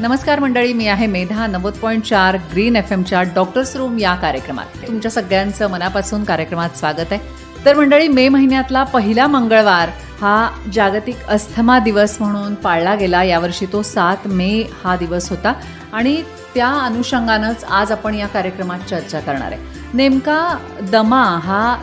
नमस्कार मंडळी मी आहे मेधा नव्वद पॉईंट चार ग्रीन एफ एमच्या डॉक्टर्स रूम या कार्यक्रमात. तुमच्या सगळ्यांचं मनापासून कार्यक्रमात स्वागत आहे. तर मंडळी मे महिन्यातला पहिला मंगळवार हा जागतिक अस्थमा दिवस म्हणून पाळला गेला. यावर्षी तो सात मे हा दिवस होता आणि त्या अनुषंगानंच आज आपण या कार्यक्रमात चर्चा करणार आहे. नेमका दमा हा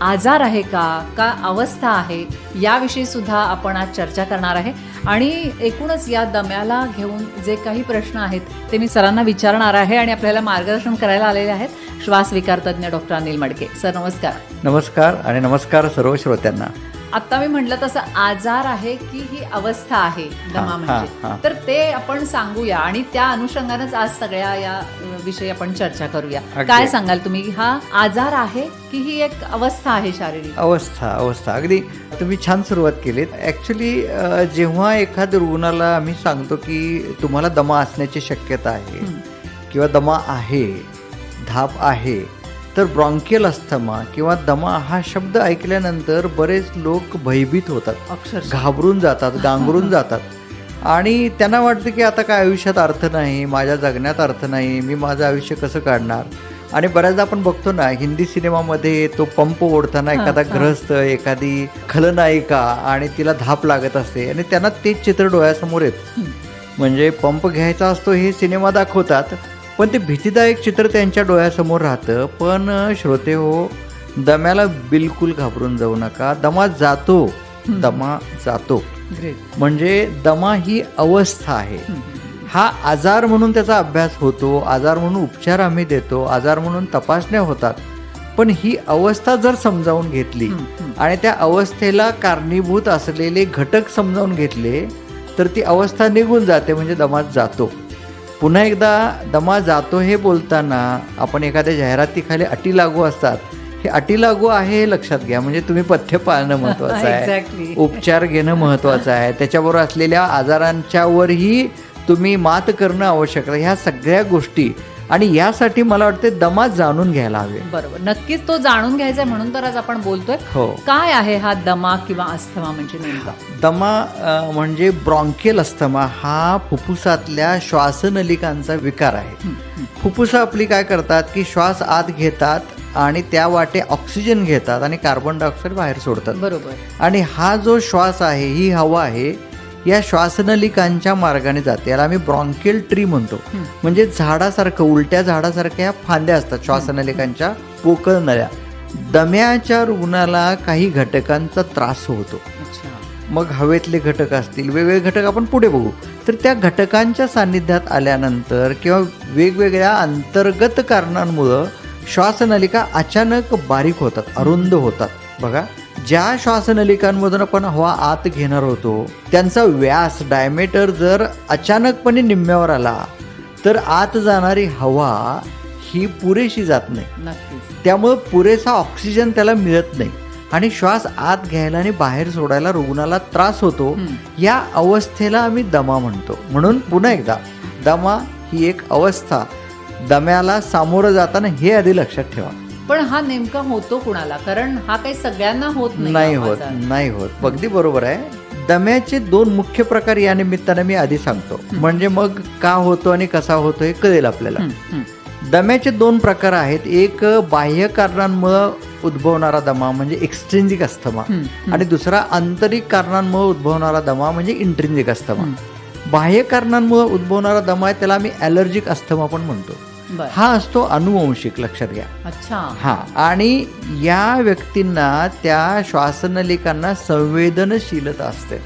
आजार आहे का? का अवस्था आहे? याविषयी सुद्धा आपण आज चर्चा करणार आहे. आणि एकूणच या दम्याला घेऊन जे काही प्रश्न आहेत ते मी सरांना विचारणार आहे आणि आपल्याला मार्गदर्शन करायला आलेले आहेत श्वास विकारतज्ञ डॉक्टर अनिल मडके. सर नमस्कार. नमस्कार आणि नमस्कार सर्व श्रोत्यांना. आता मी म्हटलं तसं आजार आहे की ही अवस्था आहे दमा म्हणजे. तर ते आपण सांगूया आणि त्या अनुषंगानंच आज सगळ्या या विषयी आपण चर्चा करूया. काय सांगाल तुम्ही? हा आजार आहे की ही एक अवस्था आहे शारीरिक? अवस्था अवस्था. अगदी तुम्ही छान सुरुवात केलीत. ॲक्च्युली जेव्हा एखाद्या रुग्णाला आम्ही सांगतो की तुम्हाला दमा असण्याची शक्यता आहे किंवा दमा आहे धाप आहे तर ब्रॉन्कियल अस्थमा किंवा दमा हा शब्द ऐकल्यानंतर बरेच लोक भयभीत होतात. अक्षरशः. घाबरून जातात गांगरून जातात. आणि त्यांना वाटतं की आता काय आयुष्यात अर्थ नाही माझ्या जगण्यात अर्थ नाही मी माझं आयुष्य कसं काढणार? आणि बऱ्याचदा आपण बघतो ना हिंदी सिनेमामध्ये तो पंप ओढताना एखादा ग्रहस्थ एखादी खलनायिका आणि तिला धाप लागत असते. आणि त्यांना तेच चित्र डोळ्यासमोर येत. म्हणजे पंप घ्यायचा असतो हे सिनेमा दाखवतात पण ते भीतीदायक चित्र त्यांच्या डोळ्यासमोर राहतं. पण श्रोते हो दम्याला बिलकुल घाबरून जाऊ नका. दमा जातो. दमा जातो. म्हणजे दमा ही अवस्था आहे. हा आजार म्हणून त्याचा अभ्यास होतो. आजार म्हणून उपचार आम्ही देतो. आजार म्हणून तपासण्या होतात. पण ही अवस्था जर समजावून घेतली आणि त्या अवस्थेला कारणीभूत असलेले घटक समजावून घेतले तर ती अवस्था निघून जाते म्हणजे दमात जातो. पुन्हा एकदा दमा जातो हे बोलताना आपण एखाद्या जाहिरातीखाली अटी लागू असतात. हे अटी लागू आहे हे लक्षात घ्या. म्हणजे तुम्ही पथ्य पाळणं महत्वाचं आहे. उपचार घेणं महत्वाचं आहे. त्याच्याबरोबर असलेल्या आजारांच्यावरही तुम्ही मात करणं आवश्यक आहे. ह्या सगळ्या गोष्टी आणि यासाठी मला वाटते दमा जाणून घ्यायला हवे. बरोबर. नक्कीच तो जाणून घ्यायचा आहे म्हणून तर आज आपण बोलतोय. हो. काय आहे हा दमा किंवा अस्थमा म्हणजे नेमका? दमा म्हणजे ब्रॉन्कियल अस्थमा हा फुफ्फुसातल्या श्वासनलिकांचा विकार आहे. फुफ्फुसं आपली काय करतात की श्वास आत घेतात आणि त्या वाटे ऑक्सिजन घेतात आणि कार्बन डायऑक्साईड बाहेर सोडतात. बरोबर. आणि हा जो श्वास आहे ही हवा आहे या श्वासनलिकांच्या मार्गाने जाते. याला आम्ही ब्रॉन्कियल ट्री म्हणतो. म्हणजे झाडासारखं उलट्या झाडासारख्या या फांद्या असतात श्वासनलिकांच्या पोकळ नळ्या. दम्याच्या रुग्णाला काही घटकांचा त्रास होतो. मग हवेतले घटक असतील वेगवेगळे घटक आपण पुढे बघू. तर त्या घटकांच्या सान्निध्यात आल्यानंतर किंवा वेगवेगळ्या अंतर्गत कारणांमुळं श्वासनलिका अचानक बारीक होतात अरुंद होतात. बघा. ज्या श्वासनलिकांमधून आपण हवा आत घेणार होतो त्यांचा व्यास डायमीटर जर अचानकपणे निम्म्यावर आला तर आत जाणारी हवा ही पुरेशी जात नाही. त्यामुळं पुरेसा ऑक्सिजन त्याला मिळत नाही. आणि श्वास आत घ्यायला आणि बाहेर सोडायला रुग्णाला त्रास होतो या अवस्थेला आम्ही दमा म्हणतो. म्हणून पुन्हा एकदा दमा ही एक अवस्था. दम्याला सामोरं जाताना हे आधी लक्षात ठेवा. पण हा नेमका होतो कुणाला? कारण हा काही सगळ्यांना होत नाही नाही होत. नाही होत. अगदी बरोबर आहे. दम्याचे दोन मुख्य प्रकार या निमित्ताने मी आधी सांगतो. म्हणजे मग का होतो आणि कसा होतो हे कळेल आपल्याला. दम्याचे दोन प्रकार आहेत. एक बाह्य कारणांमुळे उद्भवणारा दमा म्हणजे एक्स्ट्रिंजिक अस्थमा आणि दुसरा आंतरिक कारणांमुळे उद्भवणारा दमा म्हणजे इंट्रिंजिक अस्थमा बाह्य कारणांमुळे उद्भवणारा दमा आहे त्याला आम्ही ॲलर्जिक अस्थमा पण म्हणतो. हा असतो अनुवंशिक लक्षात घ्या. अच्छा. हा आणि या व्यक्तींना त्या श्वासनलिकांना संवेदनशीलता असते.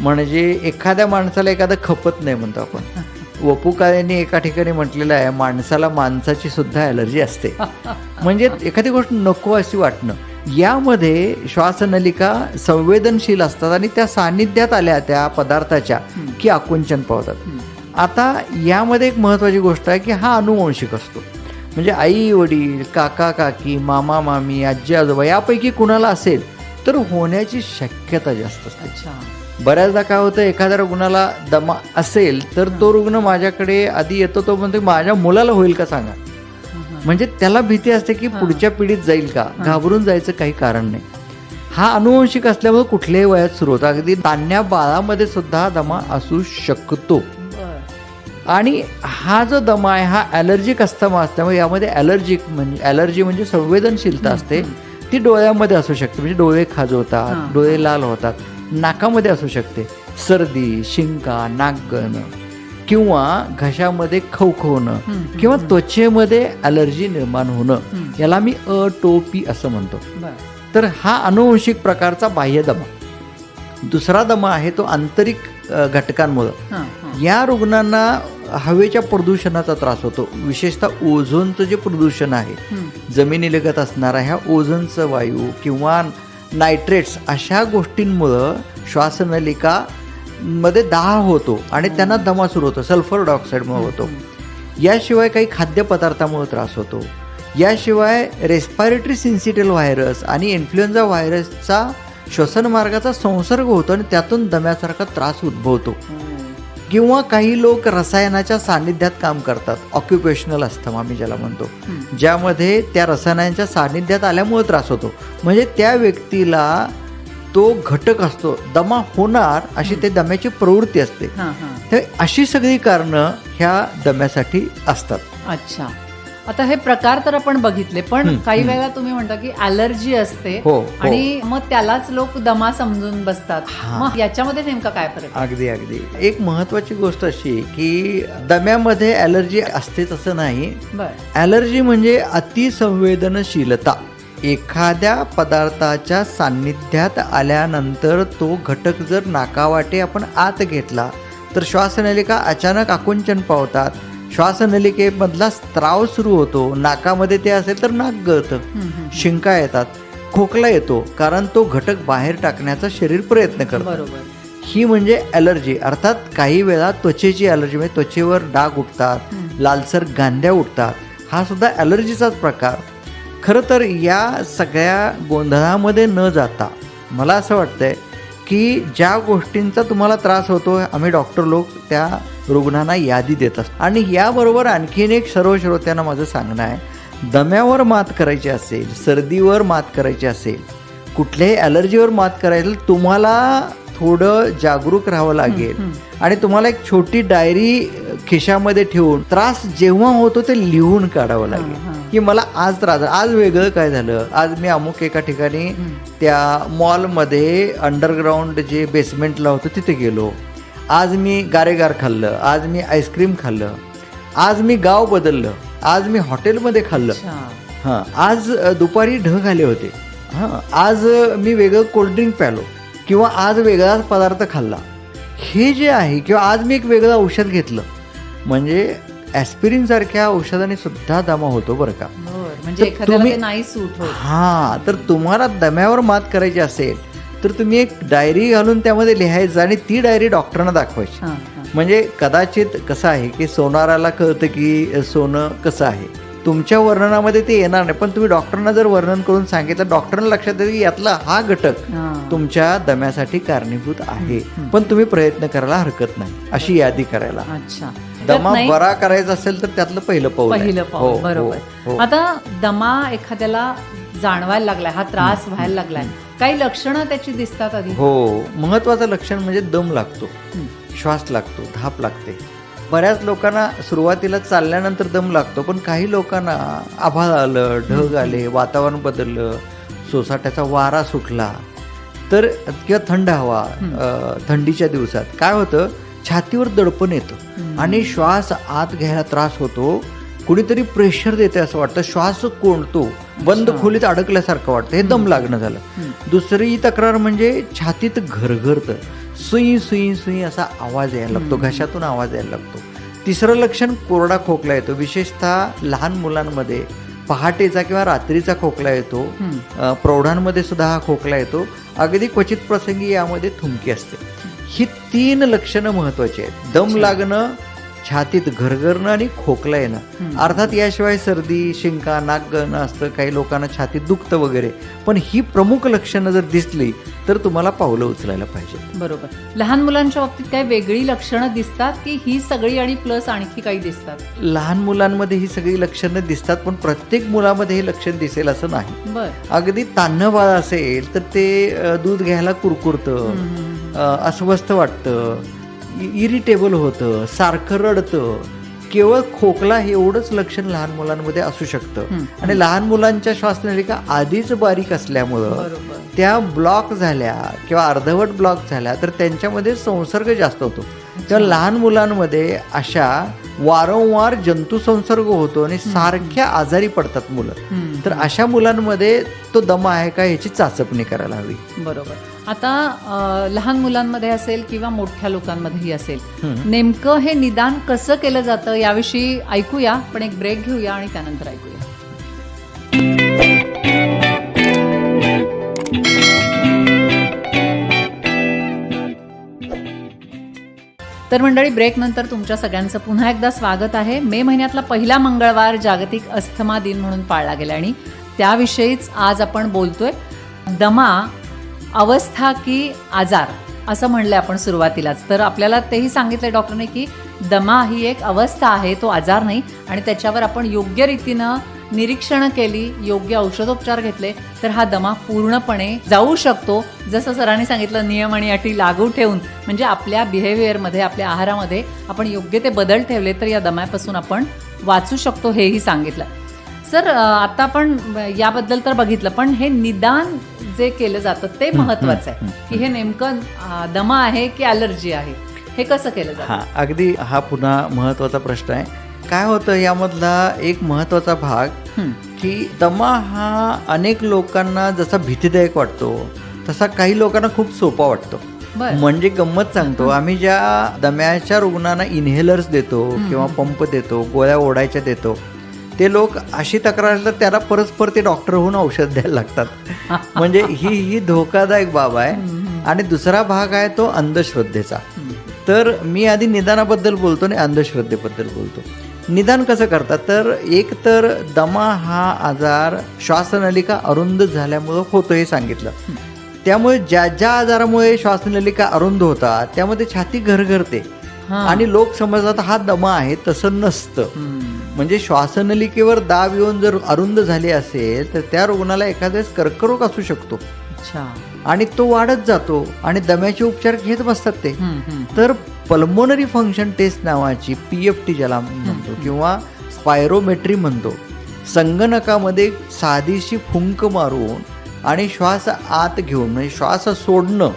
म्हणजे एखाद्या माणसाला एखादं खपत नाही म्हणतो आपण. वपू काळेंनी एका ठिकाणी म्हटलेलं आहे माणसाला माणसाची सुद्धा ॲलर्जी असते. म्हणजे एखादी गोष्ट नको अशी वाटणं. यामध्ये श्वासनलिका संवेदनशील असतात आणि त्या सान्निध्यात आल्या त्या पदार्थाच्या की आकुंचन पावतात. आता यामध्ये एक महत्त्वाची गोष्ट आहे की हा अनुवंशिक असतो. म्हणजे आई वडील काका काकी मामा मामी आजी आजोबा यापैकी कुणाला असेल तर होण्याची शक्यता जास्त असते. बऱ्याचदा काय होतं एखाद्या रुग्णाला दमा असेल तर तो रुग्ण माझ्याकडे आधी येतो तो म्हणतो माझ्या मुलाला होईल का सांगा? म्हणजे त्याला भीती असते की पुढच्या पिढीत जाईल का? घाबरून जायचं काही कारण नाही. हा अनुवंशिक असल्यामुळे कुठल्याही वयात सुरू होतो. अगदी तान्या बाळामध्ये सुद्धा दमा असू शकतो. आणि हा जो दमा आहे हा ॲलर्जिक अस्थमा असल्यामुळे यामध्ये ॲलर्जिक म्हणजे ॲलर्जी म्हणजे संवेदनशीलता असते. ती डोळ्यामध्ये असू शकते म्हणजे डोळे. खाजवतात डोळे लाल होतात नाकामध्ये असू शकते. सर्दी शिंका नाकगण किंवा घशामध्ये खवखवणं किंवा त्वचेमध्ये ॲलर्जी निर्माण होणं. याला मी अटोपी असं म्हणतो. तर हा अनुवंशिक प्रकारचा बाह्य दमा. दुसरा दमा आहे तो आंतरिक अ, घटकांमुळं. या रुग्णांना हवेच्या प्रदूषणाचा त्रास होतो. विशेषतः ओझोनचं जे प्रदूषण आहे. जमिनीलगत असणारा ह्या ओझोनचं वायू किंवा नायट्रेट्स अशा गोष्टींमुळं श्वासनलिका मध्ये दाह होतो आणि त्यांना दमा सुरू होतो सल्फर डायऑक्साईडमुळे होतो. याशिवाय काही खाद्यपदार्थामुळे त्रास होतो. याशिवाय रेस्पायरेटरी सिन्सिटल व्हायरस आणि इन्फ्लुएन्झा व्हायरसचा श्वसन मार्गाचा संसर्ग होतो आणि त्यातून दम्यासारखा त्रास उद्भवतो. किंवा काही लोक रसायनाच्या सानिध्यात काम करतात. ऑक्युपेशनल अस्थमा आम्ही ज्याला म्हणतो. ज्यामध्ये त्या रसायनांच्या सानिध्यात आल्यामुळे त्रास होतो. म्हणजे त्या व्यक्तीला तो घटक असतो. दमा होणार अशी ते दम्याची प्रवृत्ती असते. तर अशी सगळी कारणं ह्या दम्यासाठी असतात. अच्छा. आता हे प्रकार तर आपण बघितले पण काही. वेळेला तुम्ही म्हणता की अलर्जी असते हो, हो. आणि मग त्यालाच लोक दमा समजून बसतात. मग याच्यामध्ये नेमका काय फरक? अगदी अगदी एक महत्वाची गोष्ट अशी की दम्यामध्ये ॲलर्जी असतेच असं नाही बर ॲलर्जी म्हणजे अतिसंवेदनशीलता एखाद्या पदार्थाच्या सान्निध्यात आल्यानंतर तो घटक जर नाकावाटे आपण आत घेतला तर श्वासनलिका अचानक आकुंचन पावतात श्वासनलिकेमधला स्त्राव सुरू होतो. नाकामध्ये ते असेल तर नाक गळतं. शिंका येतात. खोकला येतो कारण तो घटक बाहेर टाकण्याचा शरीर प्रयत्न करतं. बरोबर. ही म्हणजे ॲलर्जी. अर्थात काही वेळा त्वचेची ॲलर्जी म्हणजे त्वचेवर डाग उठतात. लालसर गांध्या उठतात. हा सुद्धा ॲलर्जीचाच प्रकार. खरं तर या सगळ्या गोंधळामध्ये न जाता मला असं वाटतंय की ज्या गोष्टींचा तुम्हाला त्रास होतो आम्ही डॉक्टर लोक त्या रुग्णांना यादी देत असतो आणि याबरोबर आणखीन एक सर्व श्रोत्यांना माझं सांगणं आहे दम्यावर मात करायची असेल सर्दीवर मात करायची असेल कुठल्याही ॲलर्जीवर मात करायला तुम्हाला थोडं जागरूक राहावं लागेल. आणि तुम्हाला एक छोटी डायरी खिशामध्ये ठेवून त्रास जेव्हा होतो ते लिहून काढावं लागेल. की मला आज त्रास. आज वेगळं काय झालं आज मी अमुक एका ठिकाणी. त्या मॉलमध्ये अंडरग्राऊंड जे बेसमेंटला होतं तिथे गेलो आज मी गारेगार खाल्लं आज मी आईस्क्रीम खाल्लं आज मी गाव बदललं आज मी हॉटेलमध्ये खाल्लं. हां आज दुपारी ढग आले होते. हां. आज मी वेगळं कोल्ड्रिंक प्यालो किंवा आज वेगळाच पदार्थ खाल्ला. हे जे आहे किंवा आज मी एक वेगळं औषध घेतलं. म्हणजे ॲस्पिरिन सारख्या औषधाने सुद्धा दमा होतो बरं का. म्हणजे नाही सूट हां तर तुम्हाला दम्यावर मात करायची असेल तर तुम्ही एक डायरी घालून त्यामध्ये लिहायचं आणि ती डायरी डॉक्टरांना दाखवायची. हां, हां. म्हणजे कदाचित कसं आहे की सोनाराला कळतं की सोनं कसं आहे. तुमच्या वर्णनामध्ये ते येणार नाही. पण तुम्ही डॉक्टरांना जर वर्णन करून सांगितलं डॉक्टरांना लक्षात येतं की यातला हा घटक हां. तुमच्या दम्यासाठी कारणीभूत आहे. पण तुम्ही प्रयत्न करायला हरकत नाही. अशी यादी करायला. अच्छा. दमा बरा करायचा असेल तर त्यातलं पहिलं पाऊल. पहिलं हो, पाऊल हो, बरोबर. हो. आता दमा एखाद्याला जाणवायला लागलाय हा त्रास व्हायला लागलाय. काही लक्षणं त्याची दिसतात आधी. हो महत्वाचं लक्षण म्हणजे दम लागतो. श्वास लागतो धाप लागते. बऱ्याच लोकांना सुरुवातीला चालल्यानंतर दम लागतो पण काही लोकांना आभाळ आलं ढग आले वातावरण बदललं सोसाट्याचा वारा सुटला तर किंवा थंड हवा थंडीच्या दिवसात काय होतं? छातीवर दडपण येतं. आणि श्वास आत घ्यायला त्रास होतो कुणीतरी प्रेशर देते असं वाटतं. श्वास कोंडतो बंद. खोलीत अडकल्यासारखं वाटतं. हे दम लागणं झालं. दुसरी तक्रार म्हणजे छातीत घरघरतं. सुई सुई सुई असा आवाज यायला लागतो. घशातून आवाज यायला लागतो. तिसरं लक्षण कोरडा खोकला येतो. विशेषतः लहान मुलांमध्ये पहाटेचा किंवा रात्रीचा खोकला येतो. प्रौढांमध्ये सुद्धा हा खोकला येतो. अगदी क्वचित प्रसंगी यामध्ये थुंकी असते. ही तीन लक्षणं महत्वाची आहेत. दम. लागणं छातीत घरघरणं आणि खोकला येणं. अर्थात याशिवाय सर्दी शिंका नाक गळणं असतं काही लोकांना छातीत दुखतं वगैरे. पण ही प्रमुख लक्षणं जर दिसली तर तुम्हाला पावलं उचलायला पाहिजे. बरोबर. लहान मुलांच्या बाबतीत काही वेगळी लक्षणं दिसतात की ही सगळी आणि प्लस आणखी काही दिसतात? लहान मुलांमध्ये ही सगळी लक्षणं दिसतात पण प्रत्येक मुलामध्ये हे लक्षण दिसेल असं नाही. अगदी तान्ह बाळ असेल तर ते दूध घ्यायला कुरकुरतं अस्वस्थ वाटतं इरिटेबल होतं सारखं रडतं. केवळ खोकला हे एवढंच लक्षण लहान मुलांमध्ये असू शकतं. आणि लहान मुलांच्या श्वासनलिका आधीच बारीक असल्यामुळं त्या ब्लॉक झाल्या किंवा अर्धवट ब्लॉक झाल्या तर त्यांच्यामध्ये संसर्ग जास्त होतो. तेव्हा लहान मुलांमध्ये अशा वारंवार जंतू संसर्ग होतो आणि सारख्या आजारी पडतात मुलं. तर अशा मुलांमध्ये तो दमा आहे का याची चाचपणी करायला हवी? बरोबर. आता लहान मुलांमध्ये असेल किंवा मोठ्या लोकांमध्येही असेल. नेमकं हे निदान कसं केलं जातं याविषयी ऐकूया पण एक ब्रेक घेऊया आणि त्यानंतर ऐकूया. तर मंडळी ब्रेक नंतर तुमच्या सगळ्यांचं पुन्हा एकदा स्वागत आहे. मे महिन्यातला पहिला मंगळवार जागतिक अस्थमा दिन म्हणून पाळला गेला आणि त्याविषयीच आज आपण बोलतोय. दमा अवस्था की आजार असं म्हणलंय आपण सुरुवातीलाच. तर आपल्याला तेही सांगितलंय डॉक्टरने की दमा ही एक अवस्था आहे तो आजार नाही आणि त्याच्यावर आपण योग्य रीतीनं निरीक्षणं केली योग्य औषधोपचार घेतले तर हा दमा पूर्णपणे जाऊ शकतो जसं सरांनी सांगितलं नियम आणि अटी लागू ठेवून. म्हणजे आपल्या बिहेवियरमध्ये आपल्या आहारामध्ये आपण योग्य ते बदल ठेवले तर या दम्यापासून आपण वाचू शकतो हेही सांगितलं. सर आता आपण याबद्दल तर बघितलं पण हे निदान जे केलं जातं ते महत्वाचं आहे. की हे नेमकं दमा आहे की ॲलर्जी आहे? हे कसं केलं जातं? हा अगदी हा पुन्हा महत्त्वाचा प्रश्न आहे. काय होतं यामधला एक महत्त्वाचा भाग की दमा हा अनेक लोकांना जसा भीतीदायक वाटतो तसा काही लोकांना खूप सोपा वाटतो. म्हणजे गंमत सांगतो आम्ही ज्या दम्याच्या रुग्णांना इन्हेलर्स देतो किंवा पंप देतो गोळ्या ओढायच्या देतो ते लोक अशी तक्रार तर त्याला परस्पर ते डॉक्टर होऊन औषध द्यायला लागतात. म्हणजे ही ही धोकादायक बाब आहे. आणि दुसरा भाग आहे तो अंधश्रद्धेचा. तर मी आधी निदानाबद्दल बोलतो आणि अंधश्रद्धेबद्दल बोलतो. निदान कसं करतात? तर एक तर दमा हा आजार श्वासनलिका अरुंद झाल्यामुळं होतो हे सांगितलं. त्यामुळे ज्या ज्या आजारामुळे श्वासनलिका अरुंद होतात त्यामध्ये छाती घरघरते. आणि लोक समजतात हा दमा आहे तसं नसतं. म्हणजे श्वासनलिकेवर दाब येऊन जर अरुंद झाली असेल तर त्या रुग्णाला एखाद्यास कर्करोग असू शकतो. अच्छा. आणि तो वाढत जातो आणि दम्याचे उपचार घेत बसतात ते. तर पल्मोनरी फंक्शन टेस्ट नावाची पी एफ टी ज्याला म्हणतो किंवा स्पायरोमेट्री म्हणतो. संगणकामध्ये साधीशी फुंक मारून आणि श्वास आत घेऊन म्हणजे श्वास सोडणं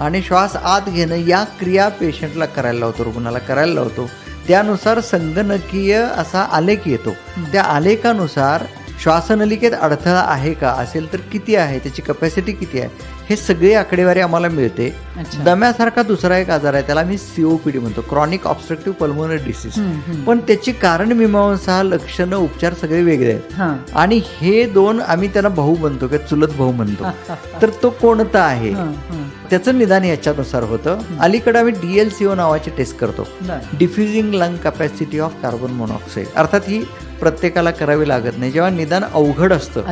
आणि श्वास आत घेणं या क्रिया पेशंटला करायला लावतो रुग्णाला करायला लावतो. त्यानुसार संगणकीय असा आलेख येतो. त्या आलेखानुसार श्वासनलिकेत अडथळा आहे का? असेल तर किती आहे? त्याची कपॅसिटी किती आहे? हे सगळे आकडेवारी आम्हाला मिळते. दम्यासारखा दुसरा एक आजार आहे त्याला मी सीओपीडी म्हणतो. Chronic obstructive pulmonary disease. पण त्याची कारण मीमांसा लक्षणं उपचार सगळे वेगळे आहेत. आणि हे दोन आम्ही त्यांना भाऊ म्हणतो किंवा चुलत भाऊ म्हणतो. तर तो कोणता आहे. त्याचं निदान याच्यानुसार होतं. अलीकडे आम्ही डीएलसीओ नावाची टेस्ट करतो. Diffusing lung capacity of carbon monoxide अर्थात ही प्रत्येकाला करावी लागत नाही. जेव्हा निदान अवघड असतं.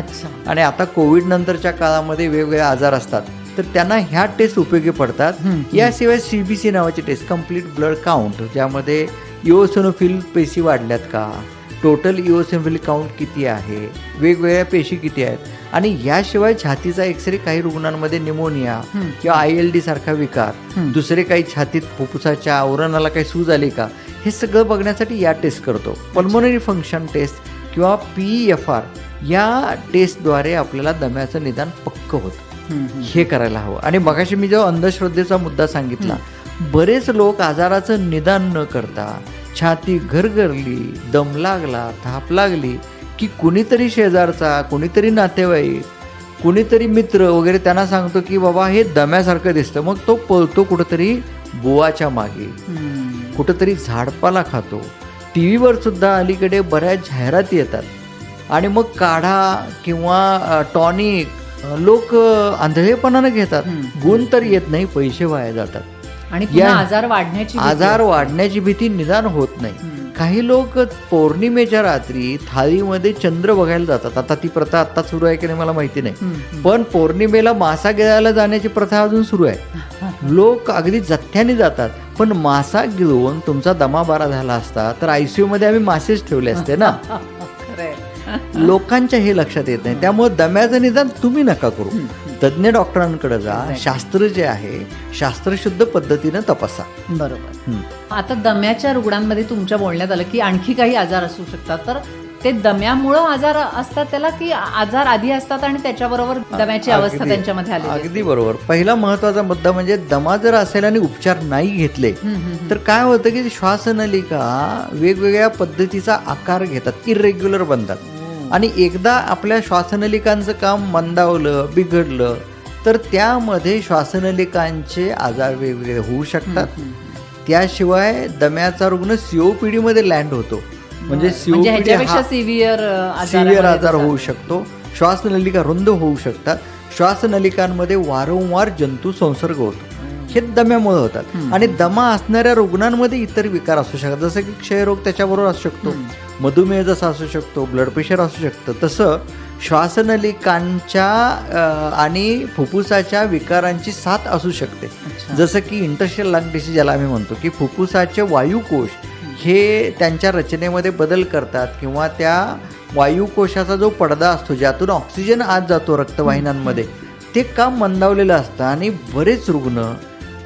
आणि आता कोविड नंतरच्या काळामध्ये वेगवेगळे आजार असतात. तर त्यांना ह्या टेस्ट उपयोगी पडतात. याशिवाय सीबीसी नावाची टेस्ट कंप्लीट ब्लड काउंट ज्यामध्ये इओसोनोफिल पेशी वाढल्यात का? टोटल इओसोनोफिल काउंट किती आहे? वेगवेगळ्या पेशी किती आहेत? आणि याशिवाय छातीचा एक्सरे काही रुग्णांमध्ये निमोनिया. किंवा आय एल डी सारखा विकार. दुसरे काही छातीत फुफ्फुसाच्या आवरणाला काही सूज आली का? हे सगळं बघण्यासाठी या टेस्ट करतो. पल्मोनरी फंक्शन टेस्ट किंवा पी एफ आर या टेस्टद्वारे आपल्याला दम्याचं निदान पक्क होतं. हं, करायला हवं. आणि मगाशी मी जो अंधश्रद्धेचा मुद्दा सांगितला बरेच लोक आजाराचं निदान न करता छाती घरघरली दम लागला थाप लागली की कुणीतरी शेजारचा कुणीतरी नातेवाईक कुणीतरी मित्र वगैरे त्यांना सांगतो की बाबा हे दम्यासारखं दिसतं. मग तो पळतो कुठंतरी बुवाच्या मागे. कुठंतरी झाडपाला खातो. टी व्हीवर सुद्धा अलीकडे बऱ्याच जाहिराती येतात. आणि मग काढा किंवा टॉनिक लोक आंधळेपणानं घेतात. गुण तर येत नाही पैसे वाया जातात. आणि आजार वाढण्याची भीती आजार. वाढण्याची भीती निदान होत नाही. काही लोक पौर्णिमेच्या रात्री थाळीमध्ये चंद्र बघायला जातात. आता ती प्रथा आता सुरू आहे की नाही मला माहिती नाही. पण पौर्णिमेला मासा गिळायला जाण्याची प्रथा अजून सुरू आहे. लोक अगदी जथ्याने जातात. पण मासा गिळून तुमचा दमा बारा झाला असता तर आयसीयू मध्ये आम्ही मासेच ठेवले असते ना. लोकांच्या हे लक्षात येत नाही त्यामुळे दम्याचं निदान तुम्ही नका करू तज्ज्ञ डॉक्टरांकडे जा. शास्त्र जे आहे शास्त्रशुद्ध पद्धतीनं तपासा बरोबर. आता दम्याच्या रुग्णांमध्ये तुमच्या बोलण्यात आलं की आणखी काही आजार असू शकतात तर ते दम्यामुळं आजार असतात त्याला की आजार आधी असतात आणि त्याच्याबरोबर दम्याची अवस्था त्यांच्यामध्ये आली अगदी बरोबर. पहिला महत्त्वाचा मुद्दा म्हणजे दमा जर असेल आणि उपचार नाही घेतले तर काय होतं की श्वासनलिका वेगवेगळ्या पद्धतीचा आकार घेतात इरेग्युलर बनतात. आणि एकदा आपल्या श्वासनलिकांचं काम मंदावलं बिघडलं तर त्यामध्ये श्वासनलिकांचे आजार वेगवेगळे होऊ शकतात. त्याशिवाय दम्याचा रुग्ण सीओपीडी मध्ये लँड होतो. म्हणजे म्हणजे सीओपीडी ह्याच्यापेक्षा सिव्हिअर सिव्हिअर आजार होऊ शकतो. श्वासनलिका रुंद होऊ शकतात. श्वासनलिकांमध्ये वारंवार जंतू संसर्ग होतो. हे दम्यामुळे होतात. आणि दमा असणाऱ्या रुग्णांमध्ये इतर विकार असू शकतात. जसं की क्षयरोग त्याच्याबरोबर असू शकतो. मधुमेह जसा असू शकतो ब्लड प्रेशर असू शकतं. तसं श्वासनलिकांच्या आणि फुफ्फुसाच्या विकारांची साथ असू शकते. जसं की इंटरशियल लंग डिसीज ज्याला आम्ही म्हणतो की फुफ्फुसाचे वायुकोश हे त्यांच्या रचनेमध्ये बदल करतात किंवा त्या वायुकोशाचा जो पडदा असतो ज्यातून ऑक्सिजन आत जातो रक्तवाहिन्यांमध्ये ते काम मंदावलेलं असतं. आणि बरेच रुग्ण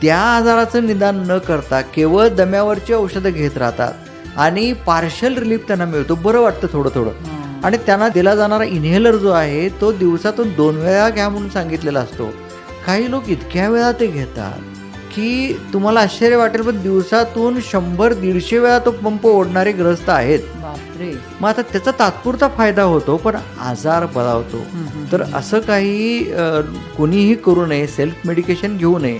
त्या आजाराचं निदान न करता केवळ दम्यावरची औषधं घेत राहतात आणि पार्शल रिलीफ त्यांना मिळतो. बरं वाटतं थोडं थोडं आणि त्यांना दिला जाणारा इन्हेलर जो आहे तो दिवसातून दोन वेळा घ्या म्हणून सांगितलेला असतो. काही लोक इतक्या वेळा ते घेतात. की तुम्हाला आश्चर्य वाटेल पण दिवसातून शंभर दीडशे वेळा तो पंप ओढणारे ग्रस्त आहेत. मग आता त्याचा तात्पुरता फायदा होतो पण आजार बळावतो. तर असं काही कोणीही करू नये सेल्फ मेडिकेशन घेऊ नये.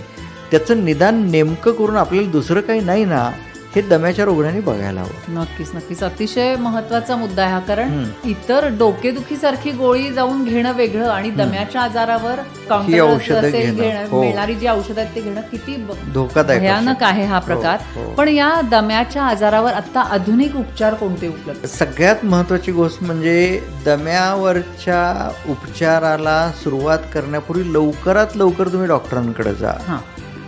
त्याचं निदान नेमकं करून आपल्याला दुसरं काही नाही ना हे दम्याच्या रुग्णांनी बघायला हवं नक्कीच नक्कीच अतिशय महत्त्वाचा मुद्दा आहे हा कारण. इतर डोकेदुखी सारखी गोळी जाऊन घेणं वेगळं आणि दम्याच्या आजारावर औषधं हो. मिळणारी जी औषधं आहेत ते घेणं किती धोकादायक भयानक आहे हा प्रकार हो, हो. पण या दम्याच्या आजारावर आता आधुनिक उपचार कोणते उपलब्ध? सगळ्यात महत्त्वाची गोष्ट म्हणजे दम्यावरच्या उपचाराला सुरुवात करण्यापूर्वी लवकरात लवकर तुम्ही डॉक्टरांकडे जा हा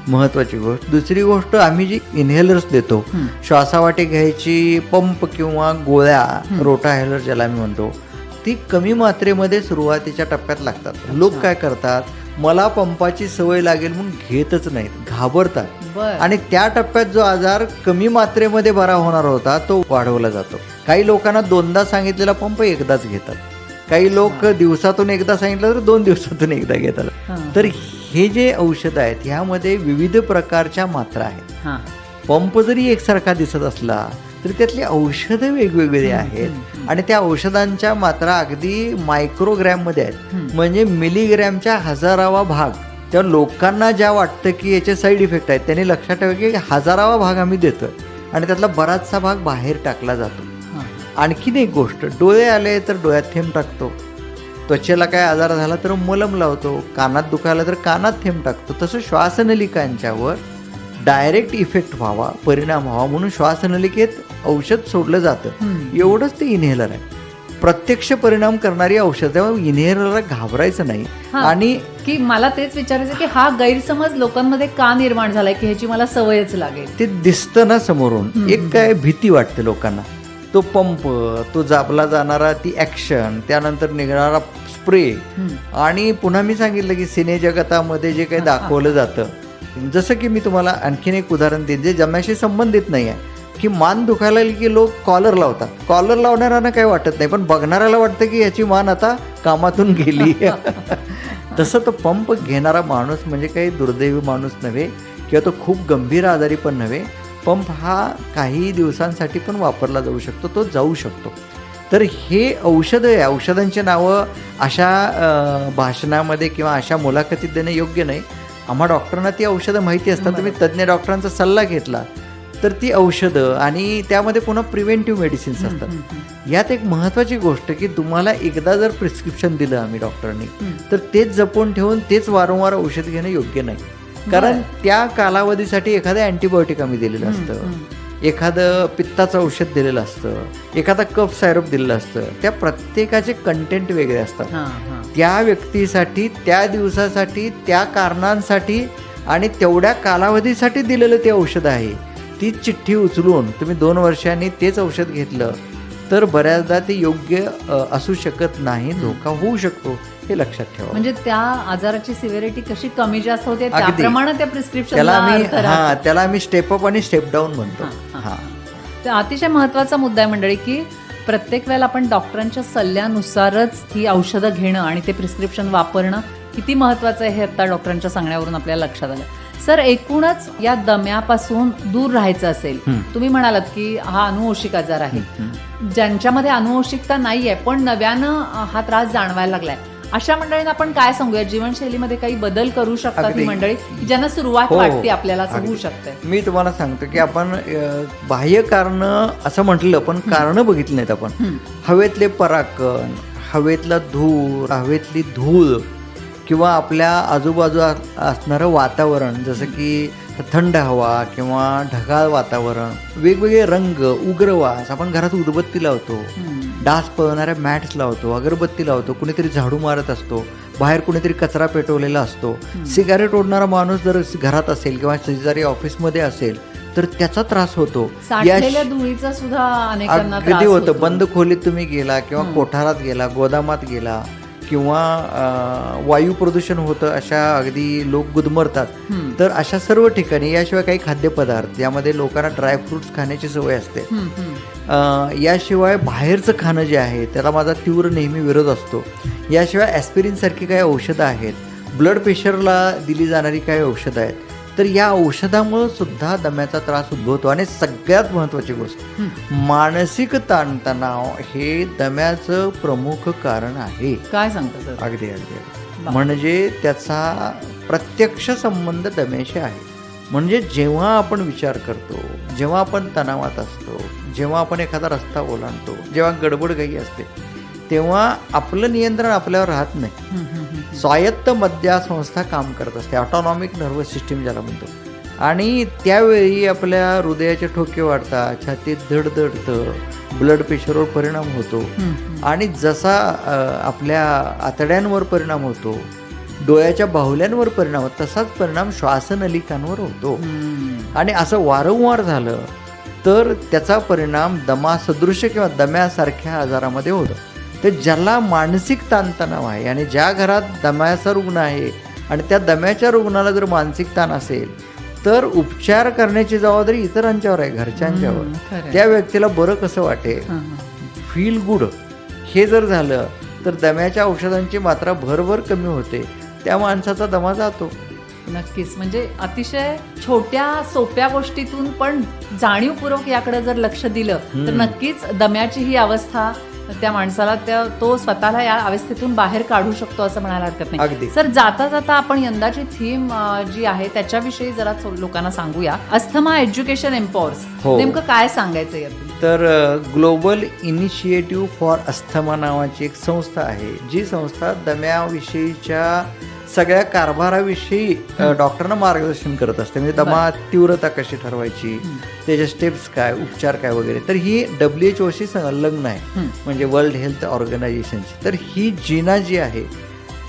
महत्वाची गोष्ट. दुसरी गोष्ट आम्ही जी इन्हेलर्स देतो. श्वासावाटे घ्यायची पंप किंवा गोळ्या रोटा हेलर ज्याला आम्ही म्हणतो ती कमी मात्रेमध्ये सुरुवातीच्या टप्प्यात लागतात. लोक काय करतात मला पंपाची सवय लागेल म्हणून घेतच नाहीत घाबरतात. बर. आणि त्या टप्प्यात जो आजार कमी मात्रेमध्ये बरा होणार होता तो वाढवला जातो. काही लोकांना दोनदा सांगितलेला पंप एकदाच घेतात. काही लोक दिवसातून एकदा सांगितलं तर दोन दिवसातून एकदा घेतात. तर हे जे औषध आहेत ह्यामध्ये विविध प्रकारच्या मात्रा आहेत. हा. पंप जरी एकसारखा दिसत असला तरी त्यातली औषधं वेगवेगळी आहेत. आणि त्या औषधांच्या मात्रा अगदी मायक्रोग्रॅममध्ये आहेत. म्हणजे मिलीग्रॅमच्या हजारावा भाग. त्या लोकांना ज्या वाटतं की याचे साईड इफेक्ट आहेत त्यांनी लक्षात ठेवा की हजारावा भाग आम्ही देतोय. आणि त्यातला बराचसा भाग बाहेर टाकला जातो. आणखीन एक गोष्ट डोळे आले तर डोळ्यात थेंब टाकतो. त्वचेला काय आजार झाला तर मलम लावतो कानात दुखायला तर कानात थेंब टाकतो. तसं श्वासनलिकांच्यावर डायरेक्ट इफेक्ट व्हावा परिणाम व्हावा म्हणून श्वासनलिकेत औषध सोडलं जातं. एवढंच ते इन्हेलर आहे. प्रत्यक्ष परिणाम करणारी औषध इन्हेलरला घाबरायचं नाही. आणि की मला तेच विचारायचं की हा गैरसमज लोकांमध्ये का निर्माण झालाय की ह्याची मला सवयच लागेल? ते दिसतं ना समोरून. एक काय भीती वाटते लोकांना. तो पंप तो जाबला जाणारा ती ऍक्शन त्यानंतर निघणारा स्प्रे. आणि पुन्हा मी सांगितलं की सिने जगतामध्ये जे काही दाखवलं जातं. जसं की मी तुम्हाला आणखीन एक उदाहरण देईन जे जम्याशी संबंधित नाही आहे की मान दुखायला की लोक कॉलर लावतात. कॉलर लावणाऱ्यांना काही वाटत नाही पण बघणाऱ्याला वाटतं की याची मान आता कामातून गेली. तसं तो पंप घेणारा माणूस म्हणजे काही दुर्दैवी माणूस नव्हे किंवा तो खूप गंभीर आजारी पण नव्हे पंप हा काही दिवसांसाठी पण वापरला जाऊ शकतो तो जाऊ शकतो. तर हे औषधं आहे औषधांची नावं अशा भाषणामध्ये किंवा अशा मुलाखतीत देणं योग्य नाही. आम्हा डॉक्टरांना ती औषधं माहिती असतात तुम्ही तज्ज्ञ डॉक्टरांचा सल्ला घेतला तर ती औषधं आणि त्यामध्ये पुन्हा प्रिव्हेंटिव्ह मेडिसिन्स असतात. यात एक महत्त्वाची गोष्ट की तुम्हाला एकदा जर प्रिस्क्रिप्शन दिलं आम्ही डॉक्टरांनी तर तेच जपून ठेवून तेच वारंवार औषध घेणं योग्य नाही. कारण त्या कालावधीसाठी एखादं अँटीबायोटिक आम्ही दिलेलं असतं. एखादं पित्ताचं औषध दिलेलं असतं. एखादा कफ सायरप दिलेलं असतं. त्या प्रत्येकाचे कंटेंट वेगळे असतात. त्या व्यक्तीसाठी त्या दिवसासाठी त्या कारणांसाठी आणि तेवढ्या कालावधीसाठी दिलेलं ते औषध आहे. तीच चिठ्ठी उचलून तुम्ही दोन वर्षांनी तेच औषध घेतलं तर बऱ्याचदा ते योग्य असू शकत नाही धोका होऊ शकतो. हे लक्षात ठेवा. म्हणजे त्या आजाराची सिव्हिरिटी कशी कमी जास्त होते. त्याप्रमाणे त्या प्रिस्क्रिप्शन त्याला आम्ही हा त्याला आम्ही स्टेप अप आणि स्टेप डाऊन म्हणतो. हा, तर अतिशय महत्त्वाचा मुद्दा आहे मंडळी की प्रत्येक वेळेला आपण डॉक्टरांच्या सल्ल्यानुसारच ही औषधं घेणं आणि ते प्रिस्क्रिप्शन वापरणं किती महत्वाचं आहे हे आता डॉक्टरांच्या सांगण्यावरून आपल्याला लक्षात आलं. सर एकूणच या दम्यापासून दूर राहायचं असेल. तुम्ही म्हणालात की हा अनुवंशिक आजार आहे. ज्यांच्यामध्ये अनुवंशिकता नाहीये पण नव्यानं हा त्रास जाणवायला लागलाय. अशा मंडळींना आपण काय सांगूया जीवनशैलीमध्ये काही बदल करू शकतात ही. मंडळी ज्यांना सुरुवात हो. वाटते आपल्याला असं होऊ अगदी. शकतंय मी तुम्हाला सांगतो की आपण बाह्य कारण असं म्हटलं पण कारण बघितली नाहीत आपण. हवेतले पराकण हवेतला धूर हवेतली धूळ किंवा आपल्या आजूबाजू अस- असणारं वातावरण जसं की थंड हवा किंवा ढगाळ वातावरण वेगवेगळे रंग उग्रवास आपण घरात उदबत्ती लावतो. डास पळवणाऱ्या मॅट्स लावतो अगरबत्ती लावतो कुणीतरी झाडू मारत असतो बाहेर कुणीतरी कचरा पेटवलेला असतो सिगारेट ओढणारा माणूस जर घरात असेल किंवा शेजारी ऑफिसमध्ये असेल तर त्याचा त्रास होतो धुळीचा सुद्धा अगदी होतं. बंद खोलीत तुम्ही गेला किंवा. कोठारात गेला गोदामात गेला किंवा वायू प्रदूषण होतं अशा अगदी लोक गुदमरतात. तर अशा सर्व ठिकाणी याशिवाय काही खाद्यपदार्थ यामध्ये लोकांना ड्रायफ्रुट्स खाण्याची सवय असते. याशिवाय बाहेरचं खाणं जे आहे त्याला माझा तीव्र नेहमी विरोध असतो. याशिवाय ॲस्पिरिनसारखी काही औषधं आहेत. ब्लड प्रेशरला दिली जाणारी काही औषधं आहेत. तर या औषधामुळं सुद्धा दम्याचा त्रास उद्भवतो आणि सगळ्यात महत्त्वाची गोष्ट. मानसिक ताणतणाव हे दम्याचं प्रमुख कारण आहे काय सांगता सर अगदी अगदी. म्हणजे त्याचा प्रत्यक्ष संबंध दम्याशी आहे म्हणजे जेव्हा आपण विचार करतो जेव्हा आपण तणावात असतो जेव्हा आपण एखादा रस्ता ओलांडतो जेव्हा गडबड घाई असते तेव्हा आपलं नियंत्रण आपल्यावर राहत नाही. स्वायत्त मध्या संस्था काम करत असते. ऑटोनॉमिक नर्वस सिस्टीम ज्याला म्हणतो. आणि त्यावेळी आपल्या हृदयाचे ठोके वाढतात छातीत धडधडतं ब्लड प्रेशरवर परिणाम होतो. आणि जसा आपल्या आतड्यांवर परिणाम होतो डोळ्याच्या बाहुल्यांवर परिणाम होतो तसाच परिणाम श्वासनलिकांवर होतो. आणि असं वारंवार झालं तर त्याचा परिणाम दमासदृश किंवा दम्यासारख्या आजारामध्ये होतो. तर ज्याला मानसिक ताणतणाव आहे आणि ज्या घरात दम्याचा रुग्ण आहे आणि त्या दम्याच्या रुग्णाला जर मानसिक ताण असेल तर उपचार करण्याची जबाबदारी इतरांच्यावर आहे घरच्यांच्यावर. त्या व्यक्तीला बरं कसं वाटेल. फील गुड हे जर झालं तर दम्याच्या औषधांची मात्रा भरभर कमी होते त्या माणसाचा दमा जातो नक्कीच म्हणजे अतिशय छोट्या सोप्या गोष्टीतून पण जाणीवपूर्वक याकडे जर लक्ष दिलं तर. नक्कीच दम्याची ही अवस्था त्या माणसाला त्या तो स्वतःला या अवस्थेतून बाहेर काढू शकतो असं म्हणायला हरकत नाही. अगदी. सर जाता जाता आपण यंदाची थीम जी आहे त्याच्याविषयी जरा लोकांना सांगूया. Asthma education empowers. हो. नेमकं काय सांगायचं यातून? तर ग्लोबल इनिशिएटिव्ह फॉर अस्थमा नावाची एक संस्था आहे जी संस्था दम्याविषयीच्या सगळ्या कारभाराविषयी डॉक्टरांना मार्गदर्शन करत असते. म्हणजे दमा तीव्रता कशी ठरवायची त्याचे स्टेप्स काय उपचार काय वगैरे. तर ही डब्ल्यू एच ओशी संलग्न आहे. म्हणजे वर्ल्ड हेल्थ ऑर्गनायझेशनची. तर ही जिना जी आहे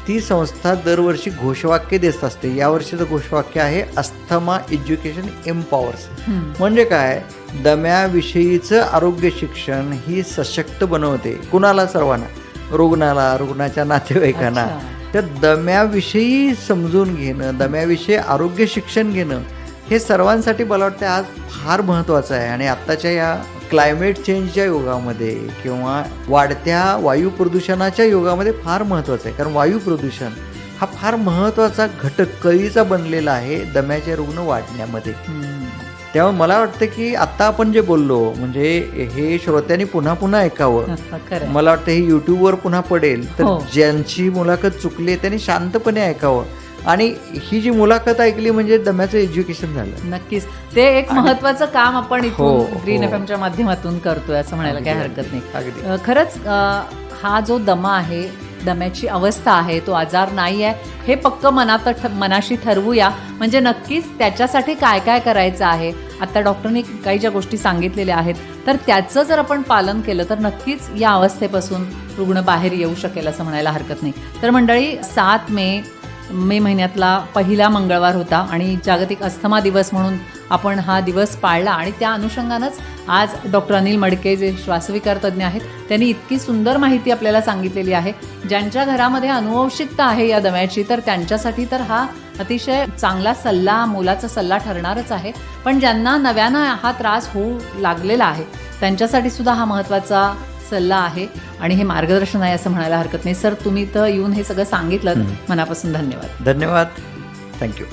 ती संस्था दरवर्षी घोषवाक्य देत असते. यावर्षीचं घोषवाक्य आहे अस्थमा एज्युकेशन एम्पॉवर्स. म्हणजे काय दम्याविषयीचं आरोग्य शिक्षण ही सशक्त बनवते. कुणाला सर्वांना? रुग्णाला रुग्णाच्या नातेवाईकांना. त्या दम्याविषयी समजून घेणं दम्याविषयी आरोग्य शिक्षण घेणं हे सर्वांसाठी मला वाटतं आज फार महत्त्वाचं आहे. आणि आत्ताच्या या क्लायमेट चेंजच्या युगामध्ये किंवा वाढत्या वायू प्रदूषणाच्या युगामध्ये फार महत्त्वाचं आहे. कारण वायू प्रदूषण हा फार महत्त्वाचा घटक कळीचा बनलेला आहे दम्याचे रुग्ण वाढण्यामध्ये. त्यामुळे मला वाटतं की आत्ता आपण जे बोललो म्हणजे हे श्रोत्यांनी पुन्हा पुन्हा ऐकावं. मला वाटतं हे युट्यूबवर पुन्हा पडेल तर हो. ज्यांची मुलाखत चुकली त्यांनी शांतपणे ऐकावं. आणि ही जी मुलाखत ऐकली म्हणजे दम्याचं एज्युकेशन झालं. नक्कीच. ते एक महत्वाचं काम आपण ग्रीन. एफ एमच्या माध्यमातून करतोय असं म्हणायला काही हरकत नाही. खरंच हा जो दमा आहे दम्याची अवस्था आहे तो आजार नाही आहे हे पक्क मनात ठ- मनाशी ठरवूया. म्हणजे नक्कीच त्याच्यासाठी काय काय करायचं आहे? आता डॉक्टरने काही ज्या गोष्टी सांगितलेल्या आहेत तर त्याचं जर आपण पालन केलं तर नक्कीच या अवस्थेपासून रुग्ण बाहेर येऊ शकेल असं म्हणायला हरकत नाही. तर मंडळी सात मे मे महिन्यातला पहिला मंगळवार होता आणि जागतिक अस्थमा दिवस म्हणून आपण हा दिवस पाळला आणि त्या अनुषंगानंच आज डॉक्टर अनिल मडके जे श्वासविकार तज्ज्ञ आहेत त्यांनी इतकी सुंदर माहिती आपल्याला सांगितलेली आहे. ज्यांच्या घरामध्ये अनुवंशिकता आहे या दम्याची तर त्यांच्यासाठी तर हा अतिशय चांगला सल्ला मोलाचा सल्ला ठरणारच आहे. पण ज्यांना नव्यानं हा त्रास होऊ लागलेला आहे त्यांच्यासाठी सुद्धा हा महत्त्वाचा सल्ला आहे आणि हे मार्गदर्शन आहे असं म्हणायला हरकत नाही. सर तुम्ही तर येऊन हे सगळं सांगितलं. मनापासून धन्यवाद. धन्यवाद. थँक्यू